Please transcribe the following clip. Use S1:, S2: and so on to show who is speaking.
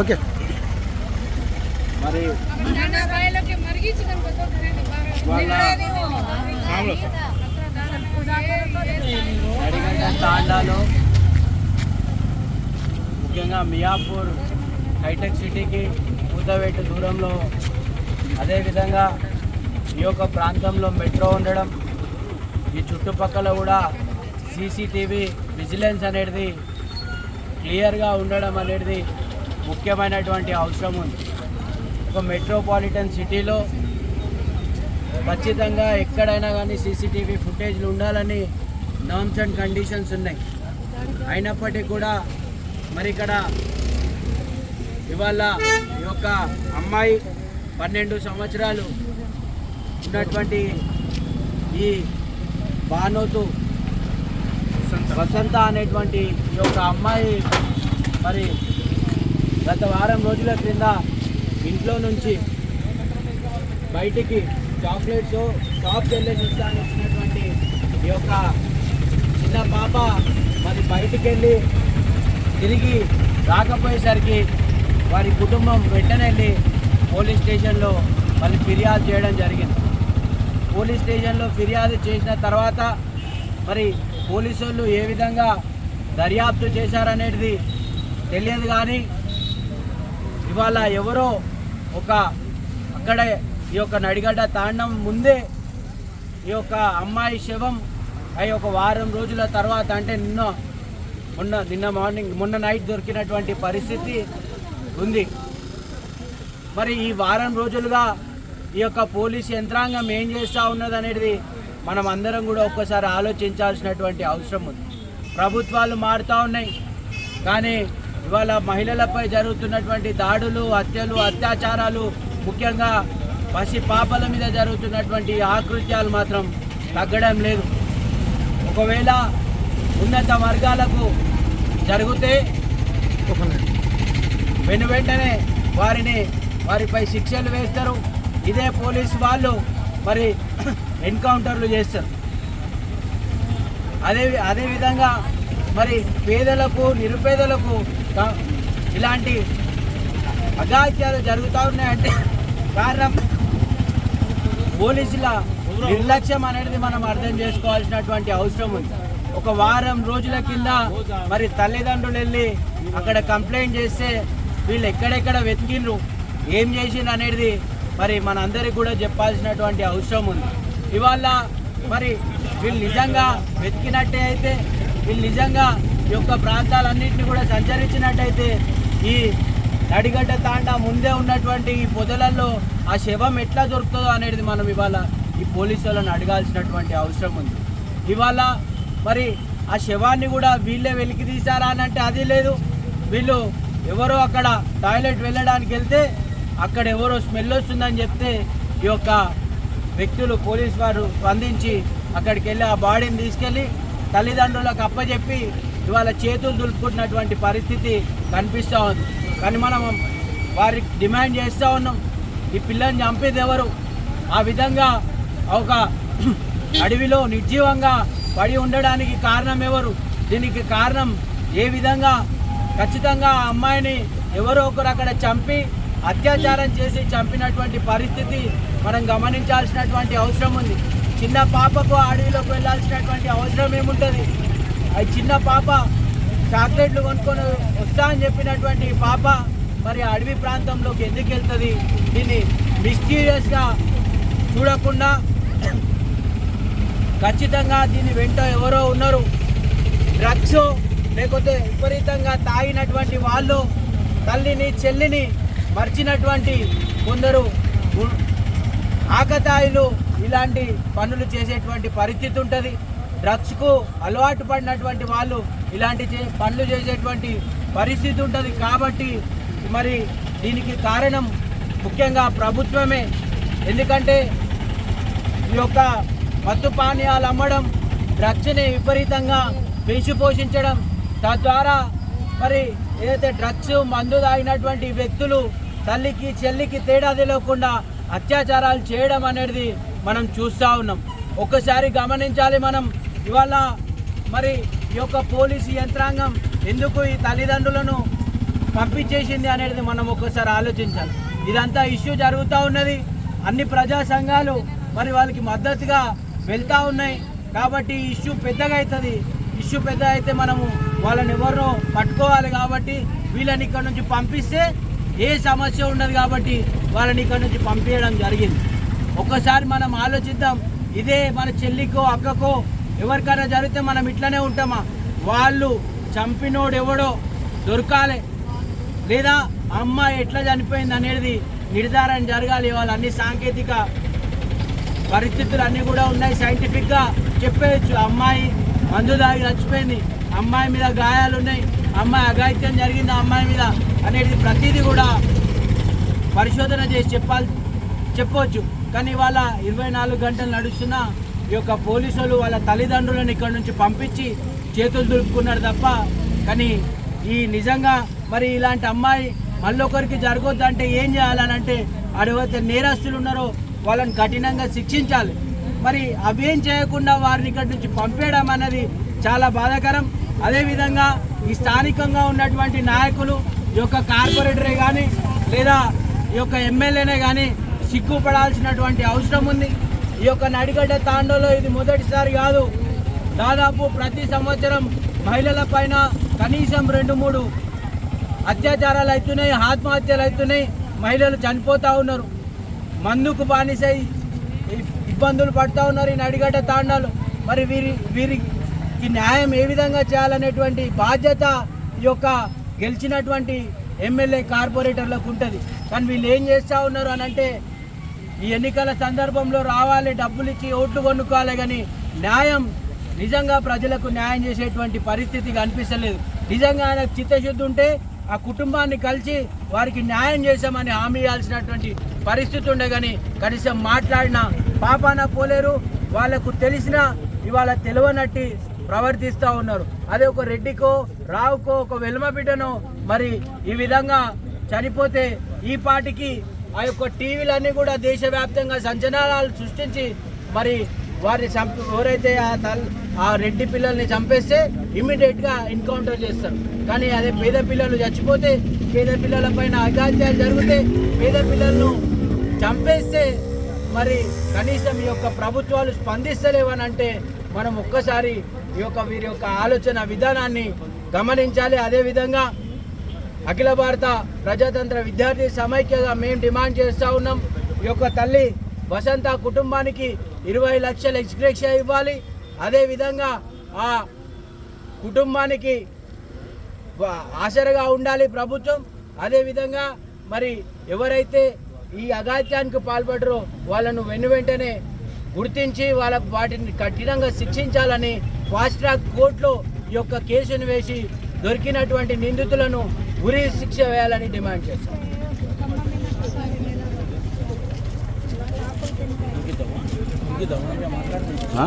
S1: Okay.
S2: మరి తాండాలో ముఖ్యంగా Miyapur hitech సిటీకి కూతవేటు దూరంలో అదేవిధంగా ఈ యొక్క ప్రాంతంలో మెట్రో ఉండడం ఈ చుట్టుపక్కల కూడా సీసీటీవీ విజిలెన్స్ అనేది క్లియర్గా ఉండడం అనేది ముఖ్యమైనటువంటి అవసరం ఉంది. ఒక మెట్రోపాలిటన్ సిటీలో ఖచ్చితంగా ఎక్కడైనా కానీ సీసీటీవీ ఫుటేజ్లు ఉండాలని నామ్స్ అండ్ కండిషన్స్ ఉన్నాయి. అయినప్పటికీ కూడా మరి ఇక్కడ ఇవాళ ఈ యొక్క అమ్మాయి పన్నెండు సంవత్సరాలు ఉన్నటువంటి ఈ బానోతు వసంత అనేటువంటి ఈ యొక్క అమ్మాయి మరి గత వారం రోజుల క్రింద ఇంట్లో నుంచి బయటికి చాక్లెట్స్ షాప్ వెళ్ళేసి ఇస్తాను వచ్చినటువంటి ఈ యొక్క చిన్న పాప మరి బయటికి వెళ్ళి తిరిగి రాకపోయేసరికి వారి కుటుంబం వెంటనే వెళ్ళి పోలీస్ స్టేషన్లో మళ్ళీ ఫిర్యాదు చేయడం జరిగింది. పోలీస్ స్టేషన్లో ఫిర్యాదు చేసిన తర్వాత మరి పోలీసు ఏ విధంగా దర్యాప్తు చేశారనేది తెలియదు కానీ ఇవాళ ఎవరో ఒక అక్కడే ఈ యొక్క నడిగడ్డ తాండం ముందే ఈ యొక్క అమ్మాయి శవం అవి ఒక వారం రోజుల తర్వాత అంటే నిన్న మొన్న నిన్న మార్నింగ్ మొన్న నైట్ దొరికినటువంటి పరిస్థితి ఉంది. మరి ఈ వారం రోజులుగా ఈ యొక్క పోలీస్ యంత్రాంగం ఏం చేస్తూ ఉన్నది అనేది మనం అందరం కూడా ఒక్కసారి ఆలోచించాల్సినటువంటి అవసరం ఉంది. ప్రభుత్వాలు మారుతూ ఉన్నాయి. కానీ ఇవాళ మహిళలపై జరుగుతున్నటువంటి దాడులు హత్యలు అత్యాచారాలు ముఖ్యంగా పసి పాపల మీద జరుగుతున్నటువంటి ఆకృత్యాలు మాత్రం తగ్గడం లేదు. ఒకవేళ ఉన్నత వర్గాలకు జరిగితే వెను వెంటనే వారిని వారిపై శిక్షలు వేస్తారు. ఇదే పోలీసు వాళ్ళు మరి ఎన్కౌంటర్లు చేస్తారు. అదే అదేవిధంగా మరి పేదలకు నిరుపేదలకు ఇలాంటి అఘాత్యాలు జరుగుతూ ఉన్నాయంటే కారణం పోలీసుల నిర్లక్ష్యం అనేది మనం అర్థం చేసుకోవాల్సినటువంటి అవసరం ఉంది. ఒక వారం రోజుల కింద మరి తల్లిదండ్రులు వెళ్ళి అక్కడ కంప్లైంట్ చేస్తే వీళ్ళు ఎక్కడెక్కడ వెతికిండ్రు ఏం చేసిండ్రు అనేది మరి మనందరికి కూడా చెప్పాల్సినటువంటి అవసరం ఉంది. ఇవాళ మరి వీళ్ళు నిజంగా వెతికినట్టే అయితే వీళ్ళు నిజంగా ఈ యొక్క ప్రాంతాలన్నింటినీ కూడా సంచరించినట్టయితే ఈ నడిగడ్డ తాండా ముందే ఉన్నటువంటి ఈ పొదలలో ఆ శవం ఎట్లా దొరుకుతుందో అనేది మనం ఇవాళ ఈ పోలీసులను అడగాల్సినటువంటి అవసరం ఉంది. ఇవాళ మరి ఆ శవాన్ని కూడా వీళ్ళే వెలికి తీశారా అని అంటే అది లేదు. వీళ్ళు ఎవరో అక్కడ టాయిలెట్ వెళ్ళడానికి వెళ్తే అక్కడ ఎవరో స్మెల్ వస్తుందని చెప్తే ఈ యొక్క వ్యక్తులు పోలీస్ వారు స్పందించి అక్కడికి వెళ్ళి ఆ బాడీని తీసుకెళ్ళి తల్లిదండ్రులకు అప్పచెప్పి ఇవాళ చేతులు దులుపుకుంటున్నటువంటి పరిస్థితి కనిపిస్తూ ఉంది. కానీ మనం వారికి డిమాండ్ చేస్తూ ఉన్నాం. ఈ పిల్లని చంపేది ఎవరు? ఆ విధంగా ఒక అడవిలో నిర్జీవంగా పడి ఉండడానికి కారణం ఎవరు? దీనికి కారణం ఏ విధంగా? ఖచ్చితంగా ఆ అమ్మాయిని ఎవరో ఒకరు అక్కడ చంపి అత్యాచారం చేసి చంపినటువంటి పరిస్థితి మనం గమనించాల్సినటువంటి అవసరం ఉంది. చిన్న పాపకు అడవిలోకి వెళ్ళాల్సినటువంటి అవసరం ఏముంటుంది? అది చిన్న పాప చాక్లెట్లు కొనుక్కొని వస్తా అని చెప్పినటువంటి పాప మరి అడవి ప్రాంతంలోకి ఎందుకు వెళ్తుంది? దీన్ని మిస్టీరియస్గా చూడకుండా ఖచ్చితంగా దీని వెంట ఎవరో ఉన్నారు. డ్రగ్స్ లేకపోతే విపరీతంగా తాగినటువంటి వాళ్ళు తల్లిని చెల్లిని మర్చినటువంటి కొందరు ఆకతాయిలు ఇలాంటి పనులు చేసేటువంటి పరిస్థితి ఉంటుంది. డ్రగ్స్కు అలవాటు పడినటువంటి వాళ్ళు ఇలాంటి చే- పనులు చేసేటువంటి పరిస్థితి ఉంటుంది. కాబట్టి మరి దీనికి కారణం ముఖ్యంగా ప్రభుత్వమే. ఎందుకంటే ఈ యొక్క మత్తు పానీయాలు అమ్మడం డ్రగ్స్ని విపరీతంగా పెంచి పోషించడం తద్వారా మరి ఏదైతే డ్రగ్స్ మందు తాగినటువంటి వ్యక్తులు తల్లికి చెల్లికి తేడా తెలియకుండా అత్యాచారాలు చేయడం అనేది మనం చూస్తూ ఉన్నాం. ఒక్కసారి గమనించాలి మనం ఇవాళ మరి ఈ యొక్క పోలీసు యంత్రాంగం ఎందుకు ఈ తల్లిదండ్రులను పంపించేసింది అనేది మనం ఒక్కసారి ఆలోచించాలి. ఇదంతా ఇష్యూ జరుగుతూ ఉన్నది. అన్ని ప్రజా సంఘాలు మరి వాళ్ళకి మద్దతుగా వెళ్తూ ఉన్నాయి. కాబట్టి ఇష్యూ పెద్దగా అవుతుంది. ఇష్యూ పెద్ద అయితే మనము వాళ్ళని ఎవరినో పట్టుకోవాలి కాబట్టి వీళ్ళని ఇక్కడ నుంచి పంపిస్తే ఏ సమస్య ఉండదు కాబట్టి వాళ్ళని ఇక్కడ నుంచి పంపించడం జరిగింది. ఒక్కసారి మనం ఆలోచిద్దాం ఇదే మన చెల్లికో అక్కకో ఎవరికైనా జరిగితే మనం ఇట్లనే ఉంటామా? వాళ్ళు చంపినోడు ఎవడో దొరకాలి. లేదా అమ్మాయి ఎట్లా చనిపోయింది అనేది నిర్ధారణ జరగాలి. వాళ్ళ అన్ని సాంకేతిక పరిస్థితులు అన్నీ కూడా ఉన్నాయి. సైంటిఫిక్గా చెప్పేయచ్చు. అమ్మాయి మందు దాగి చచ్చిపోయింది. అమ్మాయి మీద గాయాలు ఉన్నాయి. అమ్మాయి అఘాయిత్యం జరిగింది. అమ్మాయి మీద అనేది ప్రతిదీ కూడా పరిశోధన చేసి చెప్పాలి చెప్పవచ్చు కానీ వాళ్ళ ఇరవై నాలుగు గంటలు నడుస్తున్న ఈ యొక్క పోలీసులు వాళ్ళ తల్లిదండ్రులను ఇక్కడ నుంచి పంపించి చేతులు దులుపుకున్నారు తప్ప కానీ ఈ నిజంగా మరి ఇలాంటి అమ్మాయి మళ్ళొకరికి జరగొద్దంటే ఏం చేయాలని అంటే అడవైతే నేరస్తులు ఉన్నారో వాళ్ళని కఠినంగా శిక్షించాలి. మరి అవేం చేయకుండా వారిని ఇక్కడి నుంచి పంపేయడం అనేది చాలా బాధాకరం. అదేవిధంగా ఈ స్థానికంగా ఉన్నటువంటి నాయకులు ఈ యొక్క కార్పొరేటరే కానీ లేదా ఈ యొక్క ఎమ్మెల్యేనే కానీ సిగ్గుపడాల్సినటువంటి అవసరం ఉంది. ఈ యొక్క నడిగడ్డ తాండలో ఇది మొదటిసారి కాదు. దాదాపు ప్రతి సంవత్సరం మహిళల పైన కనీసం రెండు మూడు అత్యాచారాలు అవుతున్నాయి ఆత్మహత్యలు అవుతున్నాయి మహిళలు చనిపోతూ ఉన్నారు. మందుకు బానిసై ఇబ్బందులు పడుతూ ఉన్నారు ఈ నడిగడ్డ తాండాలు. మరి వీరి వీరికి న్యాయం ఏ విధంగా చేయాలనేటువంటి బాధ్యత ఈ యొక్క గెలిచినటువంటి ఎమ్మెల్యే కార్పొరేటర్లకు ఉంటుంది. కానీ వీళ్ళు ఏం చేస్తూ ఉన్నారు అని అంటే ఈ ఎన్నికల సందర్భంలో రావాలి డబ్బులు ఇచ్చి ఓట్లు కొనుక్కోవాలి కానీ న్యాయం నిజంగా ప్రజలకు న్యాయం చేసేటువంటి పరిస్థితి కనిపిస్తలేదు. నిజంగా ఆయన చిత్తశుద్ధి ఉంటే ఆ కుటుంబాన్ని కలిసి వారికి న్యాయం చేశామని హామీ ఇవ్వాల్సినటువంటి పరిస్థితి ఉండే కానీ కనీసం మాట్లాడిన పాపాన పోలేరు. వాళ్ళకు తెలిసిన ఇవాళ తెలియనట్టి ప్రవర్తిస్తూ ఉన్నారు. అదే ఒక రెడ్డికో రావుకో ఒక వెలుమ బిడ్డనో మరి ఈ విధంగా చనిపోతే ఈ పాటికి ఆ యొక్క టీవీలన్నీ కూడా దేశవ్యాప్తంగా సంచలనాలు సృష్టించి మరి వారిని చంపి ఎవరైతే ఆ తల్ ఆ రెడ్డి పిల్లల్ని చంపేస్తే ఇమ్మీడియట్గా ఎన్కౌంటర్ చేస్తారు. కానీ అదే పేద పిల్లలు చచ్చిపోతే పేద పిల్లల పైన అగాత్యాలు జరిగితే పేద పిల్లలను చంపేస్తే మరి కనీసం ఈ యొక్క ప్రభుత్వాలు స్పందిస్తలేవని అంటే మనం ఒక్కసారి ఈ యొక్క వీరి యొక్క ఆలోచన విధానాన్ని గమనించాలి. అదేవిధంగా అఖిల భారత ప్రజాతంత్ర విద్యార్థి సమైక్యగా మేము డిమాండ్ చేస్తూ ఉన్నాం. ఈ యొక్క తల్లి వసంత కుటుంబానికి ఇరవై లక్షల ఎక్స్గ్రేషియా ఇవ్వాలి. అదేవిధంగా ఆ కుటుంబానికి వా- ఆసరగా ఉండాలి ప్రభుత్వం. అదేవిధంగా మరి ఎవరైతే ఈ అగాత్యానికి పాల్పడరో వాళ్ళను వెను వెంటనే గుర్తించి వాళ్ళ వాటిని కఠినంగా శిక్షించాలని ఫాస్ట్ ట్రాక్ కోర్టులో ఈ యొక్క కేసును వేసి దొరికినటువంటి నిందితులను ఉరి శిక్ష వేయాలని డిమాండ్ చేస్తాం
S3: ఆ?